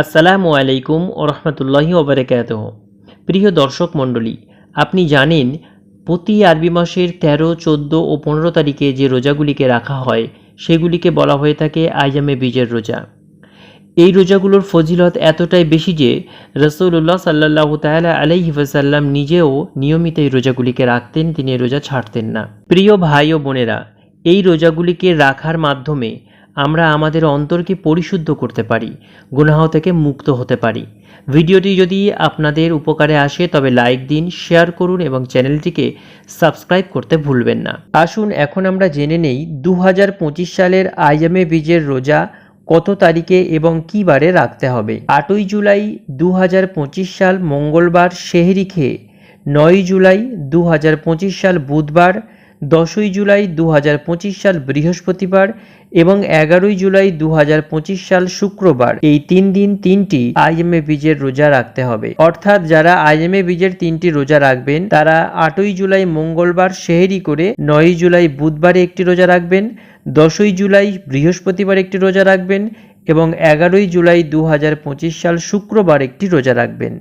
আসসালামু আলাইকুম ও রহমতুল্লাহি ওবরাকাত প্রিয় দর্শক মণ্ডলী, আপনি জানেন প্রতি আরবি মাসের তেরো, চোদ্দ ও পনেরো তারিখে যে রোজাগুলিকে রাখা হয়, সেগুলিকে বলা হয়ে থাকে আইয়ামে বীজের রোজা। এই রোজাগুলোর ফজিলত এতটাই বেশি যে রসৌল্লাহ সাল্লাহ আলাইহি ওয়াসাল্লাম নিজেও নিয়মিত এই রোজাগুলিকে রাখতেন, তিনি রোজা ছাড়তেন না। প্রিয় ভাই ও বোনেরা, এই রোজাগুলিকে রাখার মাধ্যমে আমরা আমাদের অন্তরকে পরিশুদ্ধ করতে পারি, গুনাহ থেকে মুক্ত হতে পারি। ভিডিওটি যদি আপনাদের উপকারে আসে, তবে লাইক দিন, শেয়ার করুন এবং চ্যানেলটিকে সাবস্ক্রাইব করতে ভুলবেন না। আসুন, এখন আমরা জেনে নেই দু হাজার পঁচিশ সালের আইএমএ বীজের রোজা কত তারিখে এবং কী বারে রাখতে হবে। আটই জুলাই দু হাজার পঁচিশ সাল মঙ্গলবার সেহরি খেয়ে নয় জুলাই দু হাজার পঁচিশ সাল বুধবার দশই জুলাই দু হাজার পঁচিশ সাল বৃহস্পতিবার এবং এগারোই জুলাই দু হাজার পঁচিশ সাল শুক্রবার। এই তিন দিন তিনটি আইএমএ বীজের রোজা রাখতে হবে। অর্থাৎ যারা আইএমএ বীজের তিনটি রোজা রাখবেন, তারা আটই জুলাই মঙ্গলবার সেহেরি করে নয়ই জুলাই বুধবারে একটি রোজা রাখবেন, দশই জুলাই বৃহস্পতিবার একটি রোজা রাখবেন এবং এগারোই জুলাই দু হাজার পঁচিশ সাল শুক্রবার একটি রোজা রাখবেন।